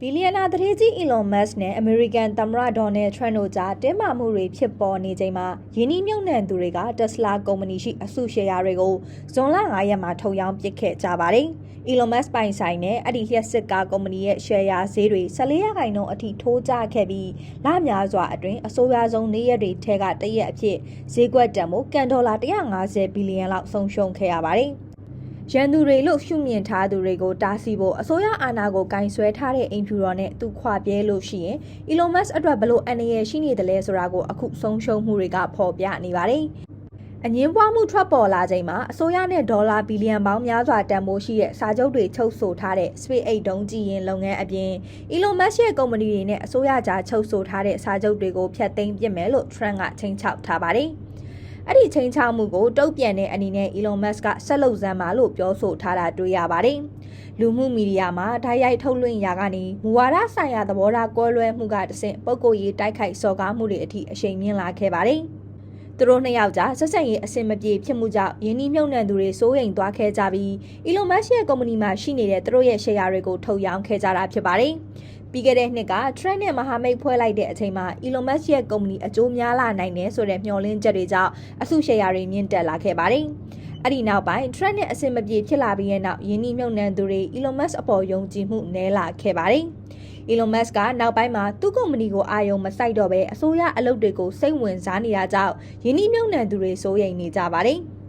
ဘီလီယံနာသတင်းကြီး Elon Musk နဲ့ American သမ္မတ Donald Trump တို့ကြားတင်းမာမှုတွေဖြစ်ပေါ်နေချိန်မှာယင်းနှိမ့်နှံသူတွေက Tesla ကုမ္ပဏီရှိအစုရှယ်ယာတွေကိုဇွန်လ9ရက်မှာထုတ်ရောင်းပစ်ခဲ့ကြပါတယ်။ Elon Musk ပိုင်ဆိုင်တဲ့အဲ့ဒီလျှက်စစ်ကားကုမ္ပဏီရဲ့ရှယ်ယာဈေးတွေ14ရာခိုင်နှုန်းအထိထိုးကျခဲ့ပြီးလများစွာအတွင်းအဆိုးရွားဆုံးနေ့ရက်တွေထဲကတစ်ရက်အဖြစ်ဈေးကွက်တန်ဖိုးကန်ဒေါ်လာ150ဘီလီယံလောက်ဆုံးရှုံးခဲ့ရပါတယ်။ ရန်သူတွေလို့ရှုမြင်ထားသူတွေကိုတားဆီးဖို့အစိုးရအာဏာကိုကင်ဆွဲထားတဲ့အိမ်ဖြူတော်နဲ့သူခွာပြဲလို့ရှိရင် Elon Musk အတွက်ဘလို့အန္တရာယ်ရှိနေတယ်လဲဆိုတာကိုအခုဆုံးရှုံးမှုတွေကဖော်ပြနေပါတယ်။အငင်းပွားမှုထွက်ပေါ်လာချိန်မှာအစိုးရနဲ့ဒေါ်လာဘီလီယံပေါင်းများစွာတန်ဖိုးရှိတဲ့စာချုပ်တွေချုပ်ဆိုထားတဲ့ SpaceX ဒုံးကြည်ရင်လုပ်ငန်းအပြင် Elon Musk ရဲ့ကုမ္ပဏီတွေနဲ့အစိုးရကြားချုပ်ဆိုထားတဲ့စာချုပ်တွေကိုဖျက်သိမ်းပစ်မယ်လို့ Trump ကချိန်ချောက်ထားပါတယ်။ အဲ့ဒီချိန်ချောက်မှုကိုတုံ့ပြန်တဲ့အနေနဲ့ Elon Musk ကဆက်လုပ်စမ်းပါလို့ပြောဆိုထားတာတွေ့ရပါတယ်။လူမှုမီဒီယာမှာဓာတ်ရိုက်ထုတ်လွှင့်ရာကနေမူဝါဒဆိုင်ရာသဘောထားကွဲလွဲမှုကတဆင့်ပုံကိုယ်ရေးတိုက်ခိုက်စော်ကားမှုတွေအထိအရှိန်မြင့်လာခဲ့ပါတယ်။သူတို့နှစ်ယောက်ကြားဆက်ဆံရေးအဆင်မပြေဖြစ်မှုကြောင့်ယင်းနှိမ့်မြုံနှံသူတွေစိုးရိမ်သွားခဲ့ကြပြီး Elon Musk ရဲ့ကုမ္ပဏီမှာရှိနေတဲ့သူတို့ရဲ့ share တွေကိုထုတ်ရောင်းခဲ့ကြတာဖြစ်ပါတယ်။ ပြီးခဲ့တဲ့နှစ်က Trend နဲ့မဟာမိတ်ဖွဲ့လိုက်တဲ့အချိန်မှာ Elon Musk ရဲ့ကုမ္ပဏီအကျိုးများလာနိုင်တယ်ဆိုတဲ့မျှော်လင့်ချက်တွေကြောင့်အစုရှယ်ယာတွေမြင့်တက်လာခဲ့ပါတယ်။အဲ့ဒီနောက်ပိုင်း Trend နဲ့အဆင်မပြေဖြစ်လာပြီးတဲ့နောက်ယင်းနှိမ့်မြုံနှံသူတွေ Elon Musk အပေါ်ယုံကြည်မှုနည်းလာခဲ့ပါတယ်။ Elon Musk ကနောက်ပိုင်းမှာသူ့ကုမ္ပဏီကိုအာရုံမစိုက်တော့ဘဲအစိုးရအလုပ်တွေကိုစိတ်ဝင်စားနေတာကြောင့်ယင်းနှိမ့်မြုံနှံသူတွေစိုးရိမ်နေကြပါတယ်။